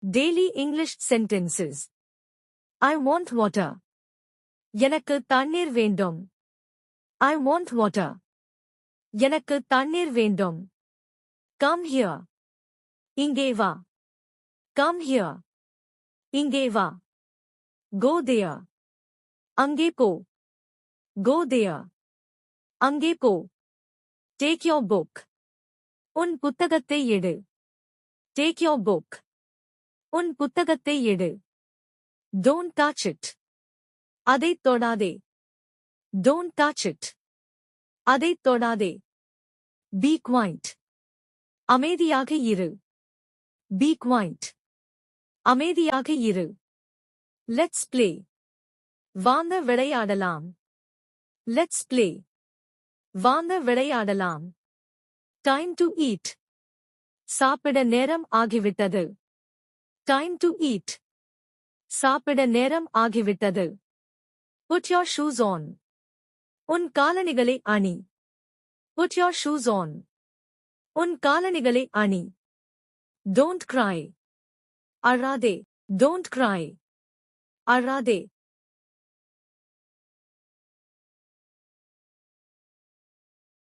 Daily English sentences. I want water. எனக்கு தண்ணீர் வேண்டும். I want water. எனக்கு தண்ணீர் வேண்டும். Come here. இங்கே வா. Come here. இங்கே வா. Go there. அங்கே போ. Go there. அங்கே போ. Take your book. உன் புத்தகத்தை எடு. Take your book. உன் புத்தகத்தை எடு. டோன்ட் டாச் இட் அதைத் தொடாதே. டோன்ட் டாச் இட் அதைத் தொடாதே. Be quiet. அமைதியாக இரு. Be quiet. அமைதியாக இரு. லெட்ஸ் பிளே வாங்க விளையாடலாம். லெட்ஸ் பிளே வாங்க விளையாடலாம். டைம் டு ஈட் சாப்பிட நேரம் ஆகிவிட்டது. டைம் டு ஈட் சாப்பிட நேரம் ஆகிவிட்டது புட் யோர் ஷூஸ் ஆன் உன் காலணிகளை அணி புட் யோர் ஷூஸ் ஆன் உன் காலணிகளை அணி டோன்ட் கிராய் அழாதே டோன்ட் கிராய் அழாதே